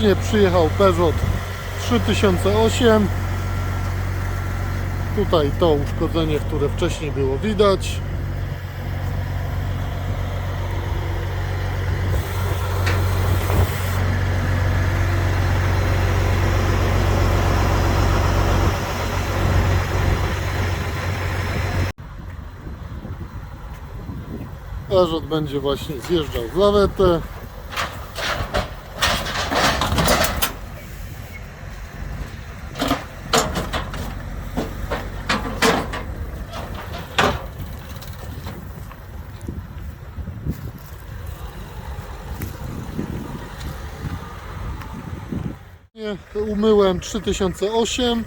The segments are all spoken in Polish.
Właśnie przyjechał Peugeot 3008. Tutaj to uszkodzenie, które wcześniej było widać. Peugeot będzie właśnie zjeżdżał z lawetę. Umyłem 3008.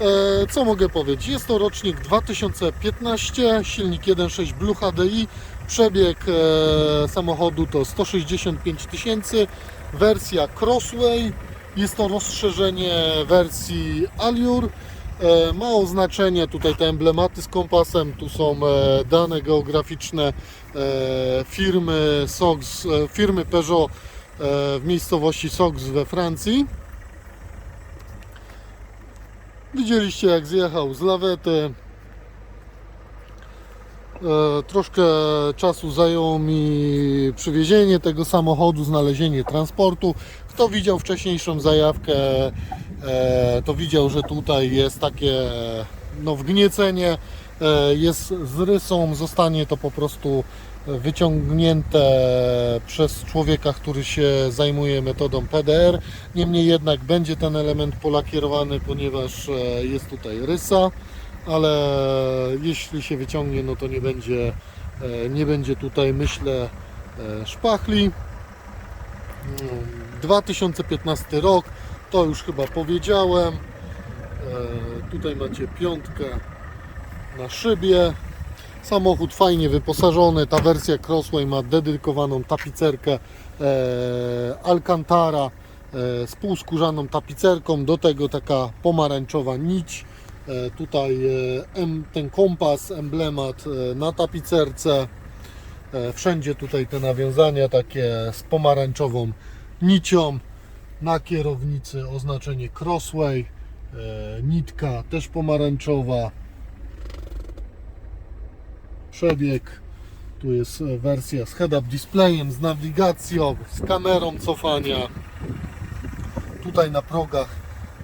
E, Co mogę powiedzieć? Jest to rocznik 2015, silnik 1.6 Blue HDI, przebieg e, samochodu to 165 tysięcy, wersja Crossway, jest to rozszerzenie wersji Allure. E, Ma oznaczenie tutaj te emblematy z kompasem, tu są dane geograficzne firmy SOX, firmy Peugeot w miejscowości SOX we Francji. Widzieliście jak zjechał z lawety. E, troszkę czasu zajęło mi przywiezienie tego samochodu, znalezienie transportu. Kto widział wcześniejszą zajawkę, e, to widział, że tutaj jest takie no, wgniecenie. E, jest z rysą, zostanie to po prostu wyciągnięte przez człowieka, który się zajmuje metodą PDR. Niemniej jednak będzie ten element polakierowany, ponieważ e, jest tutaj rysa, ale jeśli się wyciągnie, no to nie będzie, e, nie będzie tutaj, myślę, e, szpachli. Mm, 2015 rok, to już chyba powiedziałem. Tutaj macie piątkę na szybie. Samochód fajnie wyposażony. Ta wersja Crossway ma dedykowaną tapicerkę e, Alcantara e, z półskórzaną tapicerką. Do tego taka pomarańczowa nić. E, tutaj e, ten kompas, emblemat e, na tapicerce. E, wszędzie tutaj te nawiązania takie z pomarańczową nicią. Na kierownicy oznaczenie Crossway. E, nitka też pomarańczowa przebieg. Tu jest e, wersja z head-up displayem, z nawigacją, z kamerą cofania. Tutaj na progach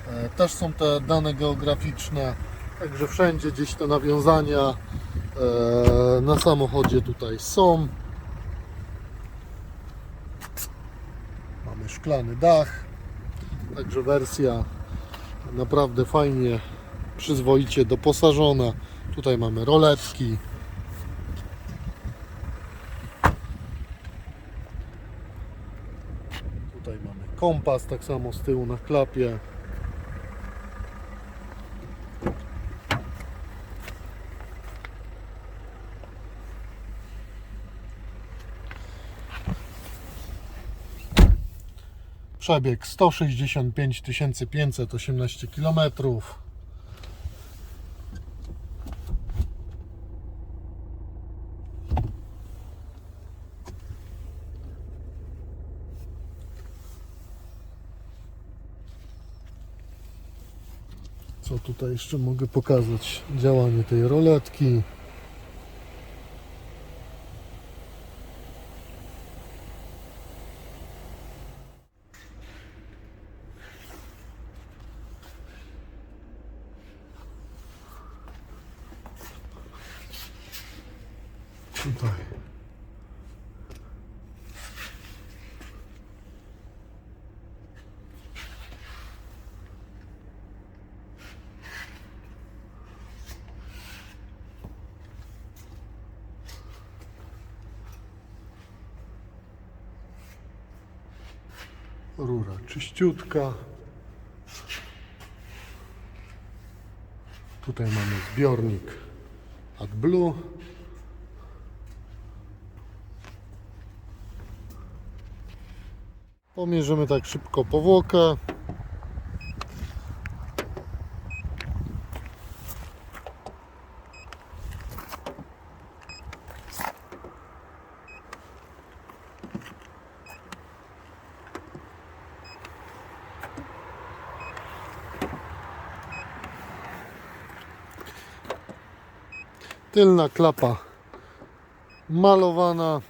e, też są te dane geograficzne, także wszędzie gdzieś te nawiązania e, na samochodzie tutaj są. Mamy szklany dach, także wersja naprawdę fajnie, przyzwoicie doposażona. Tutaj mamy roletki, Tutaj mamy kompas, tak samo z tyłu na klapie. Przebieg 165 518 km. Co tutaj jeszcze mogę pokazać? Działanie tej roletki. Tutaj. Rura czyściutka. Tutaj mamy zbiornik AdBlue. Pomierzymy tak szybko powłokę. Tylna klapa malowana.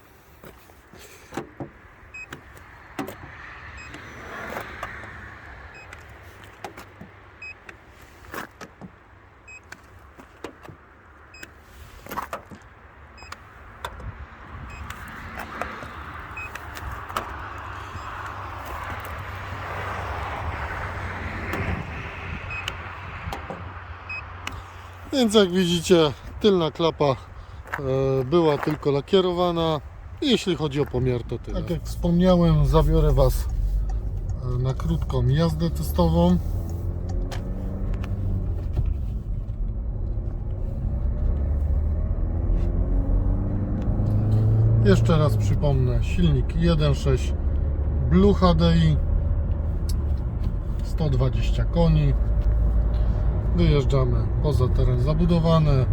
Więc jak widzicie, tylna klapa e, była tylko lakierowana. Jeśli chodzi o pomiar, to tyle. Tak jak wspomniałem, zabiorę Was e, na krótką jazdę testową. Jeszcze raz przypomnę, silnik 1.6 Blue HDI 120 koni Wyjeżdżamy poza teren zabudowany.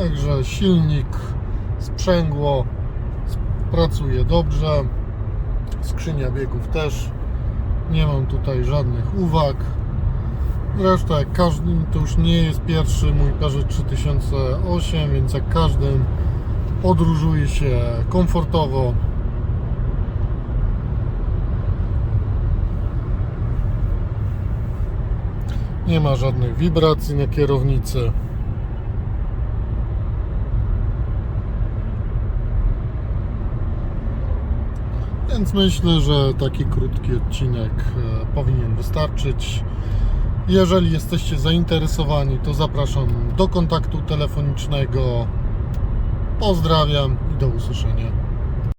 Także silnik, sprzęgło pracuje dobrze. Skrzynia biegów też. Nie mam tutaj żadnych uwag. Zresztą jak każdy, to już nie jest pierwszy mój Peugeot 3008, więc jak każdym podróżuje się komfortowo. Nie ma żadnych wibracji na kierownicy. Więc myślę, że taki krótki odcinek e, powinien wystarczyć. Jeżeli jesteście zainteresowani, to zapraszam do kontaktu telefonicznego. Pozdrawiam i do usłyszenia.